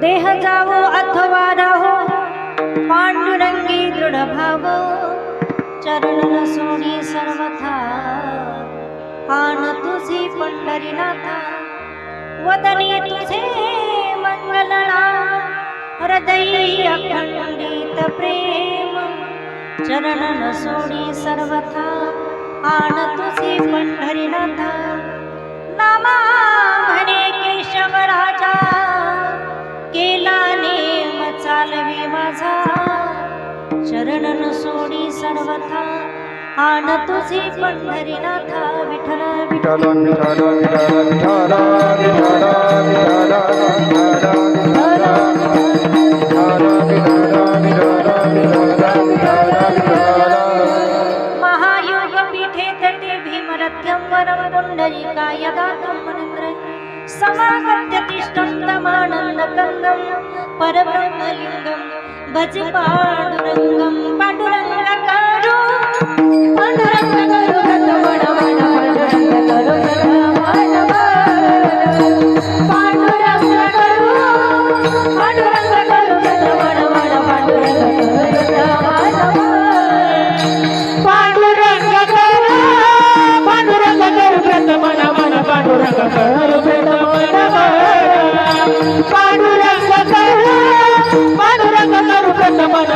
देह जावो अथवा राहो पांडुरंगी दृढ भाव चरण सोनी सर्वथा। आन तुझी पंढरीनाथा वदनी तुझे मंगलना। हृदयी अखंडित प्रेम चरण सोनी सर्वथा। आन तुझी पंढरीनाथा नामा म्हणे केशव राजा। माझा. शरण न सोडी सर्वथा. आन तुझे पंढरीनाथा विठ्ठल विठ्ठल. विठ्ठल विठ्ठल विठ्ठल महायोग पीठे तटे भीमरत्यंबरम पुंडरीकाय गातं मनेन्द्र समागत्य तिष्ठं तमानन्दकन्दं परब्रह्मलिङ्गम् भज पाडुरङ्गं पाडुरङ्गम्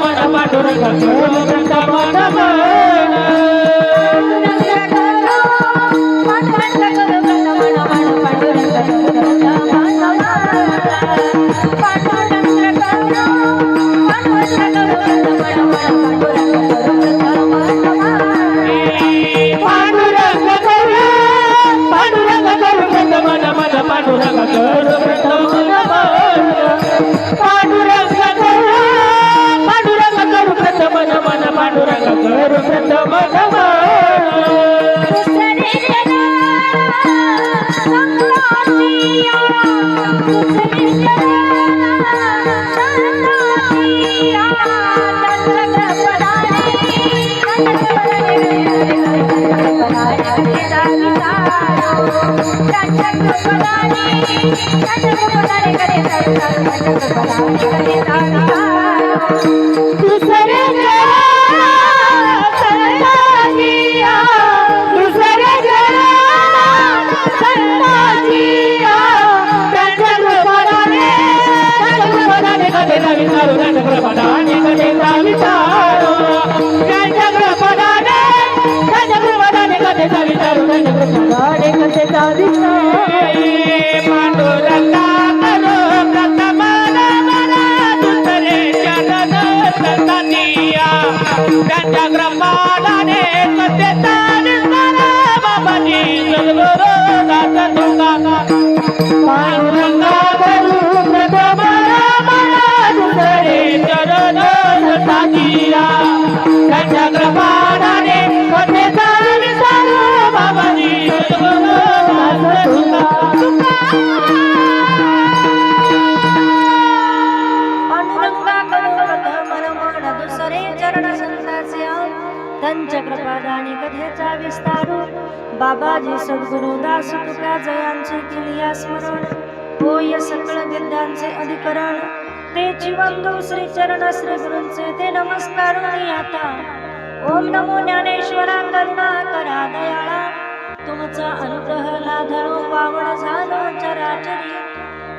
मन मन पांडुरंग करू व्रत मन मन पांडुरंग कर बाबाजी सद्गुरु दास तुका जयांचे केलिया स्मरण. होय सकळ विद्यांचे अधिकरण. ते चिवंदू श्री चरण श्री गुरूंचे ते नमस्कार आता. ओम नमो ज्ञानेश्वरा करुणा करा दयाळा. तुमचा अनुग्रह लाधरो पावण झालो चराचरी.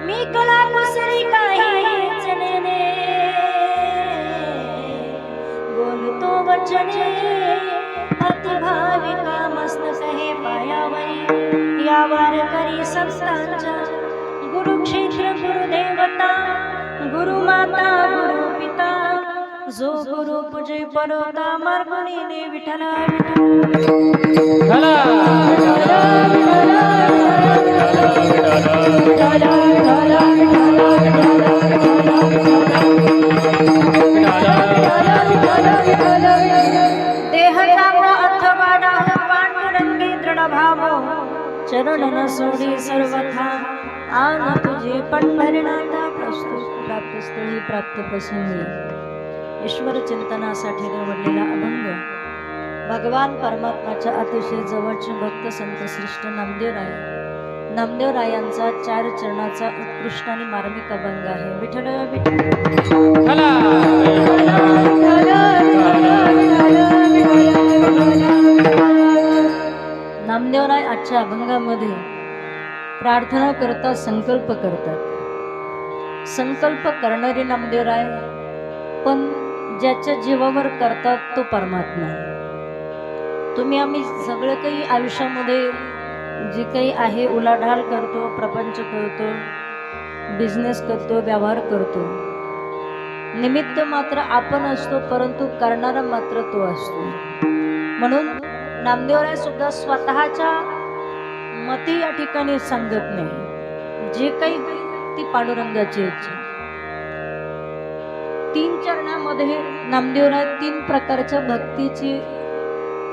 मी कला दुसरी काहीच नेने बोलतो वचने. अतिभाविका मस्तक हे पायावरी यावर करी संतांच्या गुरुक्षेत्र गुरुदेवता गुरुमाता गुरुपिता जो गुरु पूजे परोता मार्गुनीने विठला विठला चरण न सोडी सर्वथा आन तुझे पंढरनाथा प्रस्तुत प्राप्त स्थळी प्राप्त प्रसंगी ईश्वर चिंतनासाठी निवडलेला अभंग भगवान परमात्माच्या अतिशय जवळचे भक्त संत श्रेष्ठ नामदेव आहे नामदेवरायांचा चार चरणाचा उत्कृष्ट आणि मार्मिक अभंग आहे विठ्ठल विठ्ठल नामदेवराय आजच्या अभंगामध्ये प्रार्थना करता संकल्प करतात. संकल्प करणारे नामदेवराय पण ज्याच्या जीवावर करतात तो परमात्मा आहे. तुम्ही आम्ही सगळं काही आयुष्यामध्ये जे काही आहे उलाढाल करतो प्रपंच करतो बिझनेस करतो व्यवहार करतो. निमित्त मात्र आपण असतो परंतु करणारा मात्र तो असतो. म्हणून नामदेवराय सुद्धा स्वतःच्या मते या ठिकाणी सांगत नाही. जे काही होईल ती पांडुरंगाची इच्छा. तीन चरणामध्ये नामदेवराय तीन प्रकारच्या भक्तीची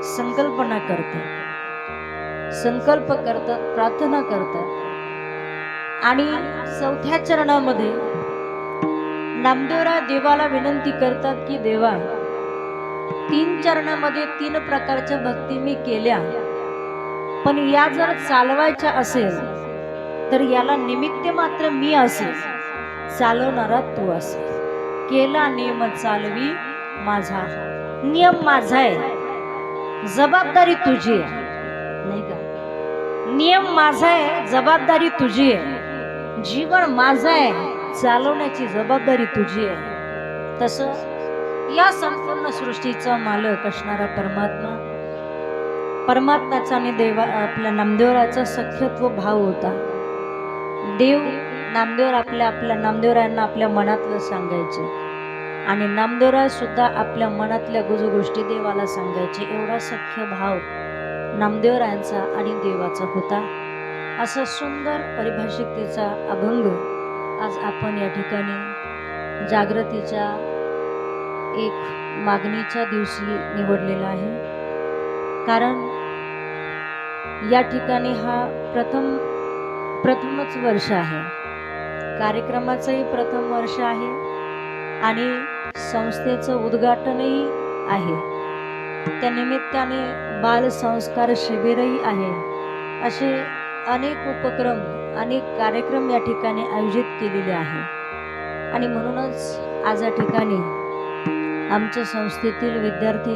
संकल्पना करतात. संकल्प करतात प्रार्थना करतात. आणि चौथ्या चरणामध्ये नामदेवराय देवाला विनंती करतात की देवा तीन चरणामध्ये तीन प्रकारच्या भक्ती मी केल्या. पण या जर चालवायच्या असेल तर याला निमित्त मात्र मी असेल. चालवणारा तू असेल. केला नियम चालवी माझा नियम माझा आहे. जबाबदारी तुझी आहे. नाही का? नियम माझा आहे जबाबदारी तुझी आहे. जीवन माझा आहे चालवण्याची जबाबदारी तुझी आहे. तसं या संपूर्ण सृष्टीचा मालक असणारा परमात्मा. परमात्म्याचा आणि देवा आपल्या नामदेवराचा सख्यत्व भाव होता. देव नामदेवर आपल्या आपल्या नामदेवरायांना आपल्या मनातलं सांगायचे. आणि नामदेवराय सुद्धा आपल्या मनातल्या गुजू गोष्टी देवाला सांगायचे. एवढा सख्य भाव नामदेवरायांचा आणि देवाचा होता. असा सुंदर परिभाषिकतेचा अभंग आज आपण या ठिकाणी जागृतीच्या एक मागणीच्या दिवशी निवडलेला आहे. कारण या ठिकाणी हा प्रथम प्रथमच वर्ष आहे. कार्यक्रमाचंही प्रथम वर्ष आहे आणि संस्थेचं उद्घाटनही आहे. त्या निमित्ताने बालसंस्कार शिबिरही आहे. असे अनेक उपक्रम अनेक कार्यक्रम या ठिकाणी आयोजित केलेले आहे. आणि म्हणूनच आज या ठिकाणी आमच्या संस्थेतील विद्यार्थी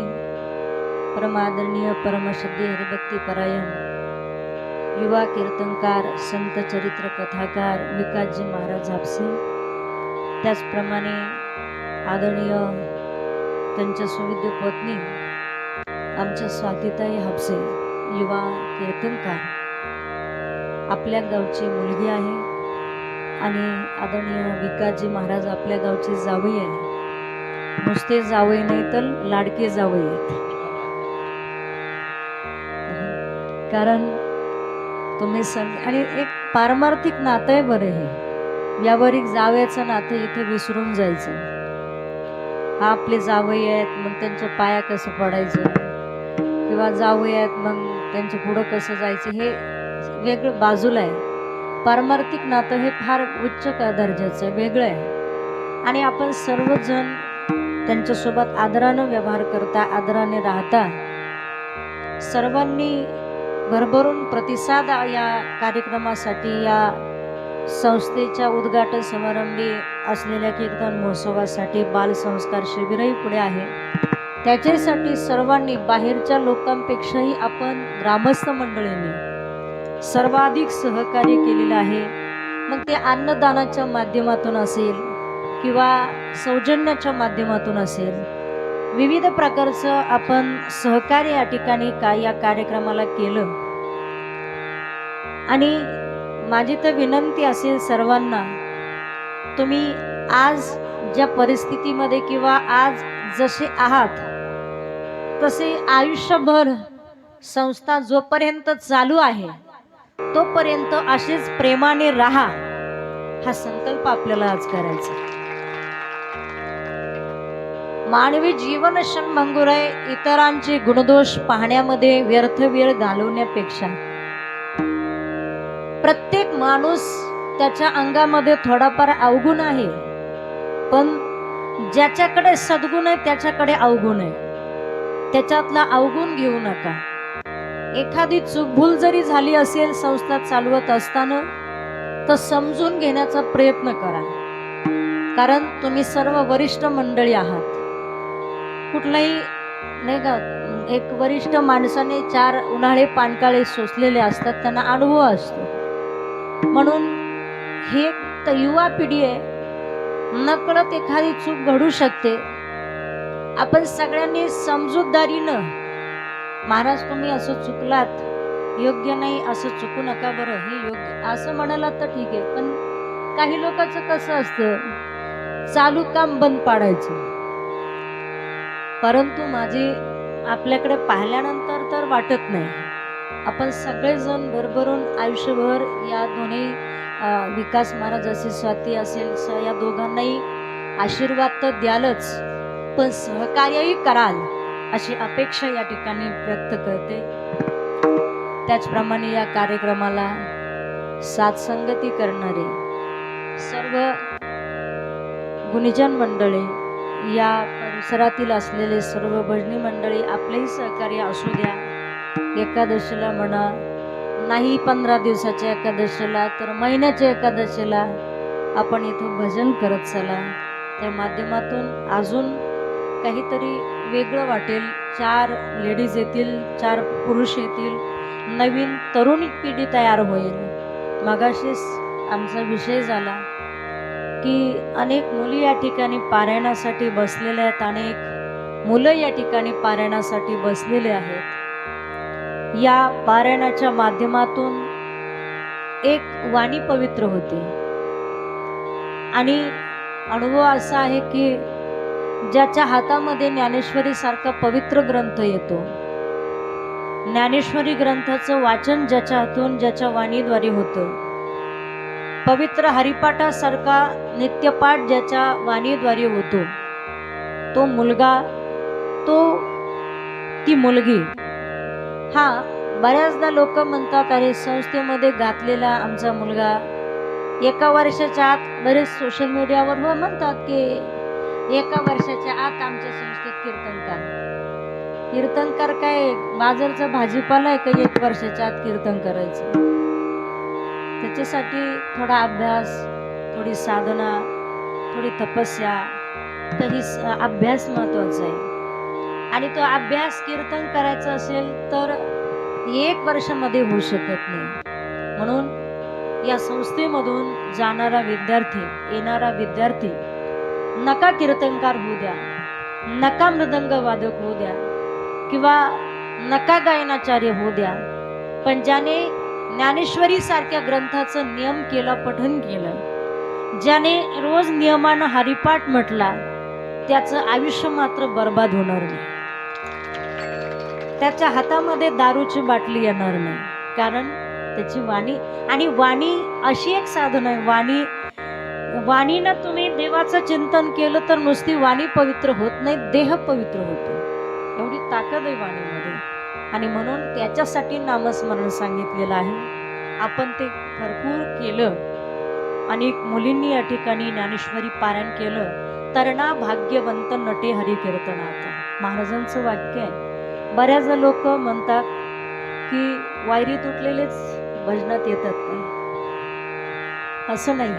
परमादरणीय परमश्रद्धे हरिभक्ती परायण युवा कीर्तनकार संत चरित्र कथाकार विकासजी महाराज हापसे त्याचप्रमाणे आदरणीय त्यांच्या सुविद्य पत्नी आमच्या स्वातीताई हापसे युवा कीर्तनकार. आपल्या गावची मुलगी आहे आणि आदरणीय विकासजी महाराज आपल्या गावची जावई आहे. नुसते जावई नाही तर लाडके जावई आहेत. कारण तुम्ही सग आणि एक पारमार्थिक नातं आहे बरं हे. व्यावहारिक जावयाचं नातं इथे विसरून जायचं. हा आपले जावई आहेत मग त्यांच्या पाया कसं पडायचं? किंवा जावई आहेत मग त्यांच्या पुढं कसं जायचं? हे वेगळं बाजूला आहे. पारमार्थिक नातं हे फार उच्च दर्जाचं आहे वेगळं आहे. आणि आपण सर्वजण त्यांच्यासोबत आदरानं व्यवहार करता आदराने राहता. सर्वांनी भरभरून प्रतिसाद या कार्यक्रमासाठी या संस्थेच्या उद्घाटन समारंभी असलेल्या कीर्तन महोत्सवासाठी बालसंस्कार शिबिरही पुढे आहे. त्याच्यासाठी सर्वांनी बाहेरच्या लोकांपेक्षाही आपण ग्रामस्थ मंडळींनी सर्वाधिक सहकार्य केलेलं आहे. मग ते अन्नदानाच्या माध्यमातून असेल किंवा सौजन्याच्या माध्यमातून असेल विविध प्रकारचं आपण सहकार्य या ठिकाणी का या कार्यक्रमाला केलं आणि माझी तर विनंती असेल सर्वांना तुम्ही आज ज्या परिस्थितीमध्ये किंवा आज जसे आहात तसे आयुष्यभर संस्था जोपर्यंत चालू आहे तोपर्यंत असेच प्रेमाने राहा हा संकल्प आपल्याला आज करायचा आहे. मानवी जीवन क्षणभंगुर आहे इतरांचे गुणदोष पाहण्यामध्ये व्यर्थ वेळ घालवण्यापेक्षा. प्रत्येक माणूस त्याच्या अंगामध्ये थोडाफार अवगुण आहे. पण ज्याच्याकडे सद्गुण आहे त्याच्याकडे अवगुण आहे. त्याच्यातला अवगुण घेऊ नका. एखादी चूक भूल जरी झाली असेल संस्था चालवत असताना तर समजून घेण्याचा प्रयत्न करा. कारण तुम्ही सर्व वरिष्ठ मंडळी आहात. कुठलाही नाही का एक वरिष्ठ माणसाने चार उन्हाळे पानकाळे सोसलेले असतात त्यांना अनुभव असतो. म्हणून हे एक तर युवा पिढी आहे. नकळत एखादी चूक घडू शकते. आपण सगळ्यांनी समजूतदारीनं महाराज तुम्ही असं चुकलात. योग्य नाही असं चुकू नका बरं. हे योग्य असं म्हणाला तर ठीक आहे. पण काही लोकांचं कसं असतं चालू काम बंद पाडायचं. परंतु माझी आपल्याकडे पाहिल्यानंतर तर वाटत नाही. आपण सगळेजण भरभरून आयुष्यभर या दोन्ही विकास महाराज असेल स्वाती असेल स- या दोघांनाही आशीर्वाद तर द्यालच पण सहकार्यही कराल अशी अपेक्षा या ठिकाणी व्यक्त करते. त्याचप्रमाणे या कार्यक्रमाला साथसंगती करणारे सर्व गुणीजन मंडळी या परिसरातील असलेले सर्व भजनी मंडळी आपलेही सहकार्य असू द्या. एकादशीला म्हणा नाही पंधरा दिवसाच्या एकादशीला तर महिन्याच्या एकादशीला आपण इथं भजन करत चला. त्या माध्यमातून अजून काहीतरी वेगळं वाटेल. चार लेडीज येतील चार पुरुष येतील नवीन तरुण पिढी तयार होईल. मगाशीच आमचा विषय झाला. की अनेक मुली या ठिकाणी पारायणासाठी बसलेल्या आहेत. अनेक मुलं या ठिकाणी पारायणासाठी बसलेले आहेत. या पारायणाच्या माध्यमातून एक वाणी पवित्र होते. आणि अनुभव असा आहे की ज्याच्या हातामध्ये ज्ञानेश्वरी सारखा पवित्र ग्रंथ येतो. ज्ञानेश्वरी ग्रंथाचं वाचन ज्याच्या हातून ज्याच्या वाणीद्वारे होतं. पवित्र हरिपाठासारखा नित्यपाठ ज्याच्या वाणीद्वारे होतो. तो मुलगा तो ती मुलगी. हा बऱ्याचदा लोक म्हणतात अरे संस्थेमध्ये घातलेला आमचा मुलगा एका वर्षाच्या आत बरेच सोशल मीडियावर हो म्हणतात की एका वर्षाच्या आत आमच्या संस्थेत कीर्तनकार. कीर्तनकार काय बाजारचा भाजीपाला आहे का एक वर्षाच्या आत कीर्तन करायचं? त्याच्यासाठी थोडा अभ्यास थोडी साधना थोडी तपस्या तर ही अभ्यास महत्त्वाचा आहे. आणि तो अभ्यास कीर्तन करायचा असेल तर एक वर्षामध्ये होऊ शकत नाही. म्हणून या संस्थेमधून जाणारा विद्यार्थी येणारा विद्यार्थी नका कीर्तनकार होऊ द्या नका मृदंग वादक होऊ द्या किंवा नका गायनाचार्य होऊ द्या. पण ज्याने ज्ञानेश्वरी सारख्या ग्रंथाचं नियम केलं पठन केलं. ज्याने रोज नियमानं हरिपाठ म्हटला त्याचं आयुष्य मात्र बर्बाद होणार नाही. त्याच्या हातामध्ये दारूची बाटली येणार नाही. कारण त्याची वाणी आणि वाणी अशी एक साधन आहे वाणी वाणीनं तुम्ही देवाचं चिंतन केलं तर नुसती वाणी पवित्र होत नाही देह पवित्र होतो. एवढी ताकद आहे वाणीमध्ये. आणि म्हणून त्याच्यासाठी नामस्मरण सांगितलेलं आहे. आपण ते भरपूर केलं आणि मुलींनी या ठिकाणी ज्ञानेश्वरी पारायण केलं तरणा भाग्यवंत नटे हरिकीर्तनात. महाराजांचं वाक्य आहे. बऱ्याच लोक म्हणतात की वायरी तुटलेलेच भजनात येतात का? असं नाही.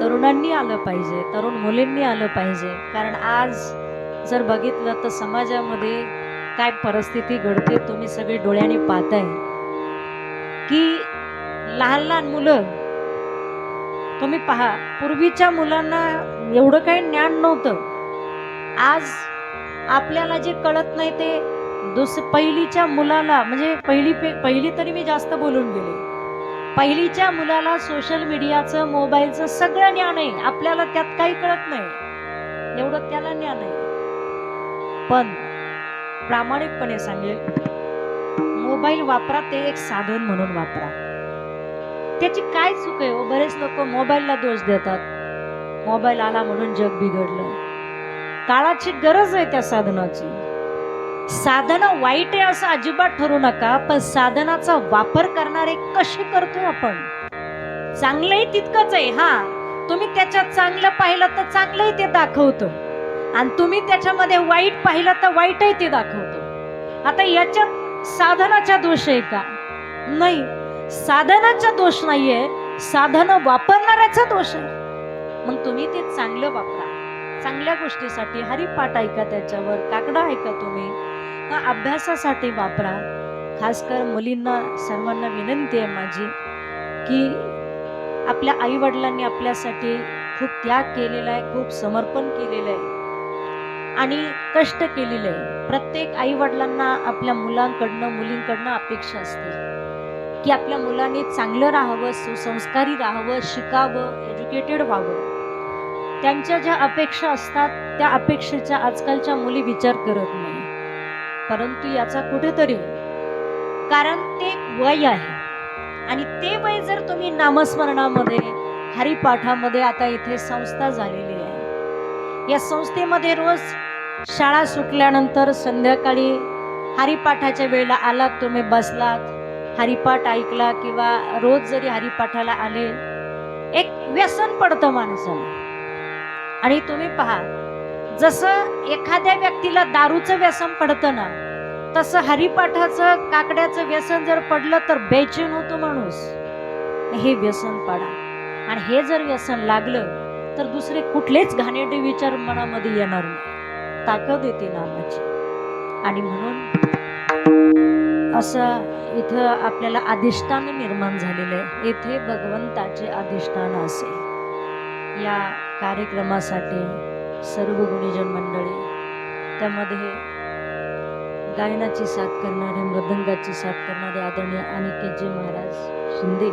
तरुणांनी आलं पाहिजे तरुण मुलींनी आलं पाहिजे. कारण आज जर बघितलं तर समाजामध्ये काय परिस्थिती घडते तुम्ही सगळे डोळ्याने पाहताय. की लहान लहान मुलं तुम्ही पहा पूर्वीच्या मुलांना एवढं काही ज्ञान नव्हतं. आज आपल्याला जे कळत नाही ते दुस पहिलीच्या मुलाला म्हणजे पहिली पे पहिली तरी मी जास्त बोलून गेले. पहिलीच्या मुलाला सोशल मीडियाचं मोबाईलचं सगळं ज्ञान आहे. आपल्याला त्यात काही कळत नाही. एवढं त्याला ज्ञान आहे. पण प्रामाणिकपणे सांगेल मोबाईल वापरा ते एक साधन म्हणून वापरा. त्याची काय चूक आहे हो? बरेच लोक मोबाईलला दोष देतात. मोबाईल आला म्हणून जग बिघडलं. काळाची गरज आहे त्या साधनाची. साधनं वाईट आहे असं अजिबात ठरू नका पण साधनाचा वापर करणारे कसे करतोय आपण? चांगलंही तितकंच आहे हा. तुम्ही त्याच्यात चांगलं पाहिलं तर चांगलंही ते दाखवतं. आणि तुम्ही त्याच्यामध्ये वाईट पाहिलं तर वाईटही ते दाखवतो. आता याच्यात साधनाचा दोष आहे का? नाही. साधनाचा दोष नाहीये. साधन वापरणाऱ्याचा दोष आहे. मग तुम्ही ते चांगलं वापरा. चांगल्या गोष्टीसाठी हरिपाठ ऐका त्याच्यावर काकडा ऐका तुम्ही. हा अभ्यासासाठी वापरा. खास कर मुलींना सर्वांना विनंती आहे माझी की आपल्या आईवडिलांनी आपल्यासाठी खूप त्याग केलेला आहे खूप समर्पण केलेलं आहे. आणि कष्ट केलेलं आहे. प्रत्येक आई वडिलांना आपल्या मुलांकडनं मुलींकडनं अपेक्षा असते. की आपल्या मुलांनी चांगलं राहावं सुसंस्कारी राहावं शिकावं एज्युकेटेड व्हावं. त्यांच्या ज्या अपेक्षा असतात त्या अपेक्षेच्या आजकालच्या मुली विचार करत नाही. परंतु याचा कुठेतरी कारण ते वय आहे. आणि ते वय जर तुम्ही नामस्मरणामध्ये हरिपाठामध्ये आता इथे संस्था झालेली आहे. या संस्थेमध्ये रोज शाळा सुटल्यानंतर संध्याकाळी हरिपाठाच्या वेळेला आलात तुम्ही बसलात. हरिपाठ ऐकला किंवा रोज जरी हरिपाठाला आले एक व्यसन पडतं माणसाला. आणि तुम्ही पहा जसं एखाद्या व्यक्तीला दारूचं व्यसन पडतं ना तसं हरिपाठाचं काकड्याचं व्यसन जर पडलं तर बेचैन होतो माणूस. हे व्यसन पाडा. आणि हे जर व्यसन लागलं तर दुसरे कुठलेच घाणेटे विचार मनामध्ये येणार नाही. ताकद येते नामाची आणि म्हणून असं इथं आपल्याला अधिष्ठान निर्माण झालेलं आहे. येथे भगवंताचे अधिष्ठान असे या कार्यक्रमासाठी सर्व गुणीजन मंडळी त्यामध्ये गायनाची साथ करणारे मृदंगाची साथ करणारे आदरणीय अनिकेतजी महाराज शिंदे